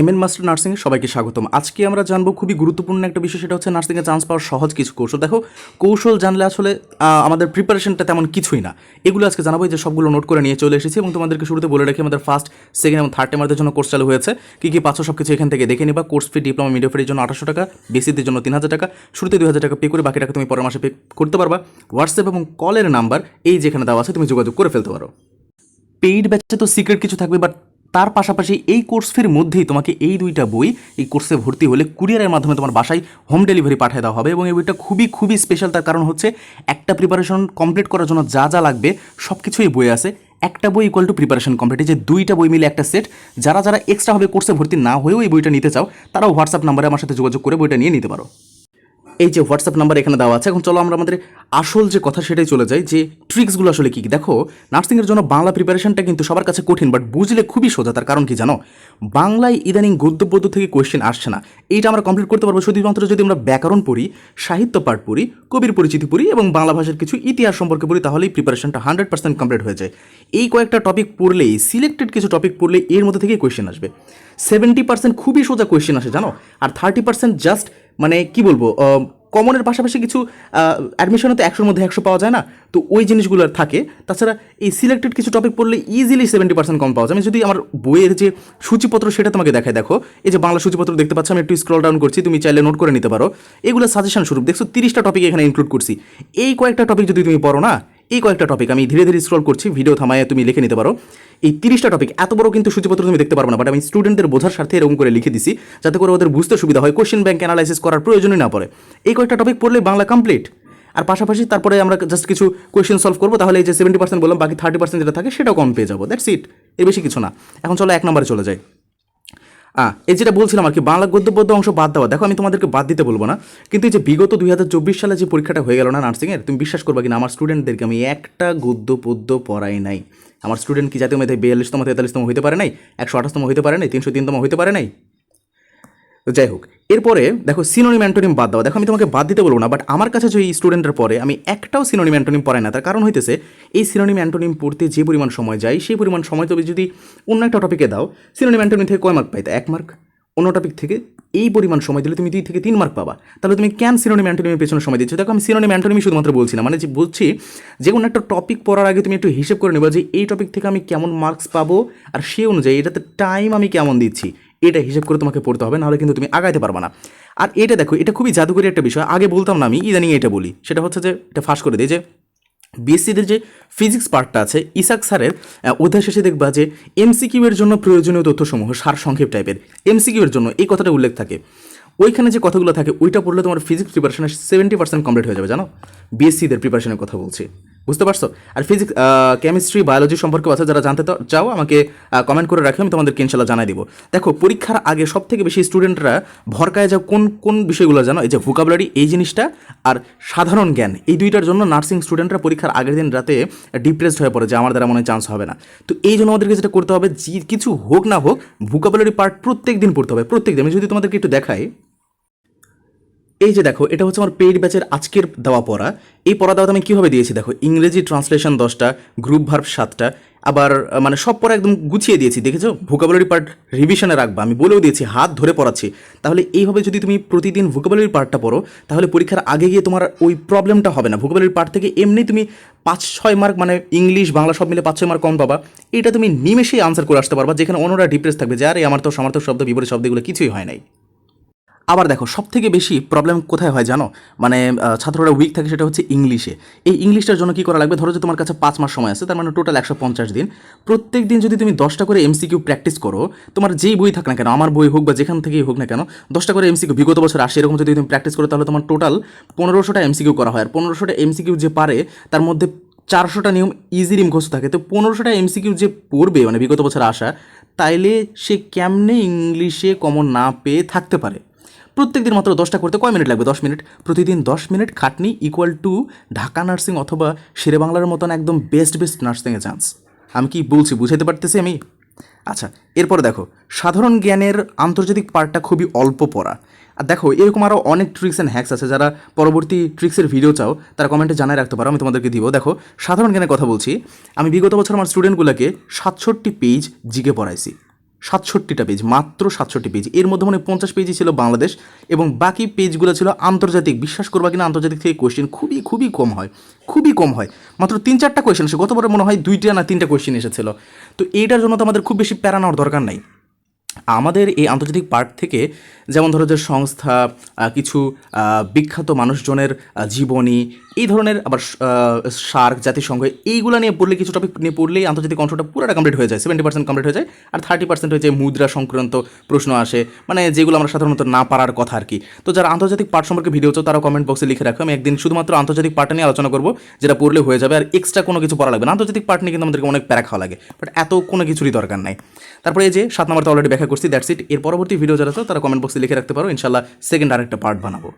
M N master নার্সিংয়ে সবাইকে স্বাগতম। আজকে আমরা জানব খুবই গুরুত্বপূর্ণ একটা বিষয়, সেটা হচ্ছে নার্সিংয়ে চান্স পাওয়ার সহজ কিছু কৌশল। দেখো, কৌশল জানলে আসলে আমাদের প্রিপারেশনটা তেমন কিছুই না। এগুলো আজকে জানাব যে সবগুলো নোট করে নিয়ে চলে এসেছি এবং তোমাদেরকে শুরুতে বলে রাখি, আমাদের ফার্স্ট সেকেন্ড এবং থার্ড টেমারদের জন্য কোর্স চালু হয়েছে। কী কী পাচ্ছ সব কিছু এখান থেকে দেখে নিবা। কোর্স ফি ডিপ্লোমা মিডিয়া ফির জন্য আঠাশশো টাকা বেসিদের জন্য তিন হাজার টাকা। শুরুতে দুই হাজার টাকা পে করে বাকি টাকা তুমি পরের মাসে পে করতে পারবা। হোয়াটসঅ্যাপ এবং কলের নাম্বার এই যেখানে দেওয়া আছে, তুমি যোগাযোগ করে ফেলতে পারো। পেইড ব্যাচে তো সিক্রেট কিছু থাকবে বাট তার পাশাপাশি এই কোর্স ফির মধ্যেই তোমাকে এই দুইটা বই এই কোর্সে ভর্তি হলে কুরিয়ারের মাধ্যমে তোমার বাসায় হোম ডেলিভারি পাঠিয়ে দেওয়া হবে এবং এই বইটা খুবই খুবই স্পেশাল তার কারণ হচ্ছে একটা প্রিপারেশন কমপ্লিট করার জন্য যা যা লাগবে সব কিছুই বই আছে। একটা বই ইকুয়াল টু প্রিপারেশন কমপ্লিট এই যে দুইটা বই মিলে একটা সেট যারা যারা এক্সট্রা এক্সট্রাভাবে কোর্সে ভর্তি না হয়েও এই বইটা নিতে চাও, তারাও হোয়াটসঅ্যাপ নাম্বারে আমার সাথে যোগাযোগ করে বইটা নিয়ে নিতে পারো। এই যে হোয়াটসঅ্যাপ নাম্বার এখানে দেওয়া আছে, এখন চলো আমরা আমাদের আসল যে কথা সেটাই চলে যাই, যে ট্রিক্সগুলো আসলে কী কী? দেখো নার্সিংয়ের জন্য বাংলা প্রিপারেশনটা কিন্তু সবার কাছে কঠিন বাট বুঝলে খুবই সোজা, তার কারণ কি জানো? বাংলায় ইদানিং গদ্য পদ্য থেকে কোয়েশ্চেন আসছে না। এইটা আমরা কমপ্লিট করতে পারব। শুধুমাত্র যদি আমরা ব্যাকরণ পড়ি, সাহিত্য পাঠ পড়ি, কবির পরিচিতি পড়ি এবং বাংলা ভাষার কিছু ইতিহাস সম্পর্কে পড়ি, তাহলেই প্রিপারেশনটা হান্ড্রেড পার্সেন্ট কমপ্লিট হয়ে যায়। এই কয়েকটা টপিক পড়লেই সিলেক্টেড কিছু টপিক পড়লে এর মধ্যে থেকেই কোয়েশ্চেন আসবে। সেভেন্টি পার্সেন্ট খুবই সোজা কোয়েশ্চেন আসে, জানো? আর থার্টি পার্সেন্ট জাস্ট মানে কি বলব কমনের পাশাপাশি কিছু অ্যাডমিশনে তো একশোর মধ্যে একশো পাওয়া যায় না? তো ওই জিনিসগুলো থাকে। তাছাড়া এই সিলেক্টেড কিছু টপিক পড়লে ইজিলি সেভেন্টি পার্সেন্ট কম পাওয়া যায়। আমি যদি আমার বইয়ের যে সূচিপত্র, সেটা তোমাকে দেখায় দেখো। এই যে বাংলা সূচিপত্র দেখতে পাচ্ছ, আমি একটু স্ক্রল ডাউন করছি, তুমি চাইলে নোট করে নিতে পারো। এগুলো সাজেশন স্বরূপ দেখছ, তিরিশটা টপিক এখানে ইনক্লুড করছি। এই কয়েকটা টপিক যদি তুমি পড়ো না এই কয়েকটা টপিক আমি ধীরে ধীরে স্ক্রল করছি ভিডিও থামায় তুমি লিখে নিতে পারো। এই তিরিশটা টপিক এত বড় কিন্তু সূচিপত্র তুমি দেখতে পারবে না বাট আমি স্টুডেন্টদের বোঝার স্বার্থে এরকম করে লিখে দিছি, যাতে করে ওদের বুঝতে সুবিধা হয় কোশ্চেন ব্যাংক অ্যানালাইসিস করার প্রয়োজনই না পড়ে। এই কয়েকটা টপিক পড়লে বাংলা কমপ্লিট আর পাশাপাশি তারপরে আমরা জাস্ট কিছু কোয়েশ্চেন সলভ করব, তাহলে এই যে সেভেন্টি পার্সেন্ট বললাম, বাকি থার্টি পার্সেন্ট যেটা থাকে সেটাও কম পেয়ে যাব দ্যাটস ইট এর বেশি কিছু না। এখন চলো এক নম্বরে চলে যাই। আহ এই যেটা বলছিলাম আর কি, বাংলা গদ্য পদ্য অংশ বাদ দেওয়া। দেখো, আমি তোমাদেরকে বাদ দিতে বলব না, কিন্তু এই যে বিগত দুই হাজার চব্বিশ সালে যে পরীক্ষাটা হয়ে গেল না নার্সিংয়ের, তুমি বিশ্বাস করবে কিনা, আমার স্টুডেন্টদেরকে আমি একটা গদ্য পদ্য পড়াই নাই। আমার স্টুডেন্ট কি জাতীয় মেধায় বিয়াল্লিশতম, তেতাল্লিশতম হতে পারে নাই, একশো আঠাশতম হতে পারে নাই, তিনশো তিনতম হতে পারে নাই? তো যাই হোক, এরপরে দেখো সিনোনিম অ্যান্টোনিম বাদ দাও। দেখো আমি তোমাকে বাদ দিতে বলব না বাট আমার কাছে যে এই স্টুডেন্টের পরে আমি একটাও সিনোনিম অ্যান্টোনিম পড়াই না। তার কারণ হইতেছে, এই সিনোনিম অ্যান্টোনিম পড়তে যে পরিমাণ সময় যায়, সেই পরিমাণ সময় তুমি যদি অন্য একটা টপিকে দাও সিনোনিম অ্যান্টোনিম থেকে কয় মার্ক পাইতে? এক মার্ক অন্য টপিক থেকে এই পরিমাণ সময় দিলে তুমি দুই থেকে তিন মার্ক পাবা। তাহলে তুমি কেন সিনোনিম অ্যান্টোনিমের পেছনে সময় দিচ্ছ? দেখো আমি সিনোনিম অ্যান্টোনিমি শুধুমাত্র বলছি না মানে যে বলছি, যে কোনো একটা টপিক পড়ার আগে তুমি একটু হিসেব করে নেবা যে এই টপিক থেকে আমি কেমন মার্কস পাবো, আর সে অনুযায়ী এটাতে টাইম আমি কেমন দিচ্ছি। এটা হিসেব করে তোমাকে পড়তে হবে, নাহলে কিন্তু তুমি আগাইতে পারবে না। আর এটা দেখো, এটা খুবই জাদুকরী একটা বিষয়। আগে বলতাম না আমি, ইদানিং এটা বলি। সেটা হচ্ছে যে, এটা ফাঁস করে দিই যে বিএসসিদের যে ফিজিক্স পার্টটা আছে, ইসাক স্যারের অধ্যায় শেষে দেখবা যে এমসিকিউ এর জন্য প্রয়োজনীয় তথ্যসমূহ সার সংক্ষেপ টাইপের এমসিকিউ এর জন্য এই কথাটা উল্লেখ থাকে। ওইখানে যে কথাগুলো থাকে, ওইটা পড়লে তোমার ফিজিক্স প্রিপারেশনের সেভেন্টি পার্সেন্ট কমপ্লিট হয়ে যাবে, জানো? বিএসসিদের প্রিপারেশনের কথা বলছি। বুঝতে পারছ? আর ফিজিক্স কেমিস্ট্রি বায়োলজি সম্পর্কে আছে, যারা জানতে চাও, আমাকে কমেন্ট করে রাখো, আমি তোমাদেরকে ইনশাল্লাহ জানাই দিব। দেখো, পরীক্ষার আগে সব থেকে বেশি স্টুডেন্টরা ভরকায় যাও কোন কোন বিষয়গুলো জানো? এই যে ভোকাবুলারি এই জিনিসটা, আর সাধারণ জ্ঞান, এই দুইটার জন্য নার্সিং স্টুডেন্টরা পরীক্ষার আগের দিন রাতে ডিপ্রেসড হয়ে পড়ে, যে আমার দ্বারা মনে চান্স হবে না। তো এই জন্য আমাদেরকে যেটা করতে হবে কিছু হোক না হোক ভোকাবুলারি পার্ট প্রত্যেক দিন পড়তে হবে প্রত্যেক দিন আমি যদি তোমাদেরকে একটু দেখাই এই যে দেখো, এটা হচ্ছে আমার পেইড ব্যাচের আজকের দেওয়া পড়া। এই পড়া দেওয়াতে আমি কীভাবে দিয়েছি দেখো, ইংরেজি ট্রান্সলেশন দশটা গ্রুপ ভার্ব সাতটা, আবার মানে সব পড়া একদম গুছিয়ে দিয়েছি, দেখেছ? ভোকাবুলারি পার্ট রিভিশনে রাখবা, আমি বলেও দিয়েছি, হাত ধরে পড়াচ্ছি। তাহলে এইভাবে যদি তুমি প্রতিদিন ভোকাবুলারি পার্টটা পড়ো, তাহলে পরীক্ষার আগে গিয়ে তোমার ওই প্রবলেমটা হবে না। ভোকাবুলারি পার্ট থেকে এমনি তুমি পাঁচ, ছয় মার্ক মানে ইংলিশ বাংলা সব মিলে পাঁচ, ছয় মার্ক কম পাবা। এটা তুমি নিমেষেই আনসার করে আসতে পারবা, যেখানে অন্যরা ডিপ্রেস থাকবে যে, আরে, আমার তো সমর্থক শব্দ, বিপরীত শব্দগুলো কিছুই হয় নাই। আবার দেখো সব থেকে বেশি প্রবলেম কোথায় হয় জানো? মানে ছাত্ররা উইক থাকে সেটা হচ্ছে ইংলিশে এই ইংলিশটার জন্য কি করা লাগবে? ধরো যে তোমার কাছে পাঁচ মাস সময় আছে, তার মানে টোটাল একশো পঞ্চাশ দিন। প্রত্যেক দিন যদি তুমি দশটা করে এমসিকিউ প্র্যাকটিস করো, তোমার যেই বই থাক না কেন, আমার বই হোক বা যেখান থেকেই হোক না কেন, দশটা করে এমসিকিউ বিগত বছর আসে এরকম যদি তুমি প্র্যাকটিস করো, তাহলে তোমার টোটাল পনেরোশোটা এমসিকিউ করা হয়। আর পনেরোশোটা এমসিকিউ যে পারে, তার মধ্যে চারশোটা নিয়ম ইজিলি মুখস্থ থাকে। তো পনেরোশোটা এমসিকিউ যে পড়বে মানে বিগত বছর আসা, তাইলে সে কেমনে ইংলিশে কমন না পেয়ে থাকতে পারে? প্রত্যেক দিন মাত্র দশটা করতে কয় মিনিট লাগবে? দশ মিনিট। প্রতিদিন দশ মিনিট খাটনি ইকুয়াল টু ঢাকা নার্সিং অথবা শেরে বাংলার মতন একদম বেস্ট বেস্ট নার্সিংয়ে চান্স আমি কি বলছি, বুঝাইতে পারতেছি আমি? আচ্ছা এরপর দেখো, সাধারণ জ্ঞানের আন্তর্জাতিক পার্টটা খুবই অল্প পড়া। আর দেখো, এরকম আরও অনেক ট্রিক্স অ্যান্ড হ্যাক্স আছে যারা পরবর্তী ট্রিক্সের ভিডিও চাও, তারা কমেন্টে জানাই রাখতে পারো, আমি তোমাদেরকে দিব। দেখো, সাধারণ জ্ঞানের কথা বলছি, আমি বিগত বছর আমার স্টুডেন্টগুলোকে সাতষট্টি পেজ জিকে পড়াইছি। সাতষট্টিটা পেজ মাত্র সাতষট্টি পেজ এর মধ্যে মানে পঞ্চাশ পেজই ছিল বাংলাদেশ এবং বাকি পেজগুলো ছিল আন্তর্জাতিক। বিশ্বাস করবা কিনা, আন্তর্জাতিক থেকে কোয়েশ্চেন খুবই খুবই কম হয়। খুবই কম হয়। মাত্র তিন চারটা কোয়েশ্চেন এসে, গতবারে মনে হয় দুইটা না তিনটা কোয়েশ্চেন এসেছিল। তো এইটার জন্য তো আমাদের খুব বেশি প্যারা নেওয়ার দরকার নাই। আমাদের এই আন্তর্জাতিক পার্ট থেকে যেমন ধরো যে সংস্থা কিছু বিখ্যাত মানুষজনের জীবনী, এই ধরনের আবার সার্ক জাতিসংঘ, এইগুলো নিয়ে পড়লে, কিছু টপিক নিয়ে পড়লেই আন্তর্জাতিক অংশটা পুরোটা কমপ্লিট হয়ে যায় সেভেন্টি পার্সেন্ট কমপ্লিট হয়ে যায়, আর থার্টি পার্সেন্ট হয়ে যায় মুদ্রা সংক্রান্ত প্রশ্ন আসে মানে যেগুলো আমরা সাধারণত না পারার কথা আর কি। তো যারা আন্তর্জাতিক পার্ট সম্পর্কে ভিডিও চাও তারা কমেন্ট বক্সে লিখে রাখো, আমি একদিন শুধুমাত্র আন্তর্জাতিক পার্টটা নিয়ে আলোচনা করব, যেটা পড়লে হয়ে যাবে, আর এক্সট্রা কোনো কিছু পড়া লাগবে না। আন্তর্জাতিক পার্ট নিয়ে কিন্তু আমাদেরকে অনেক প্যারা খাওয়া লাগে বাট এত কোনো কিছুরই দরকার নাই। তারপরে এই যে সাত নম্বরটা অলরেডি ব্যাখ্যা করছি দ্যাটস ইট এর পরবর্তী ভিডিও যারা তো তারা কমেন্ট বক্সে লিখে রাখতে পারো। ইনশাল্লাহ সেকেন্ড আরেকটা পার্ট বানাবো।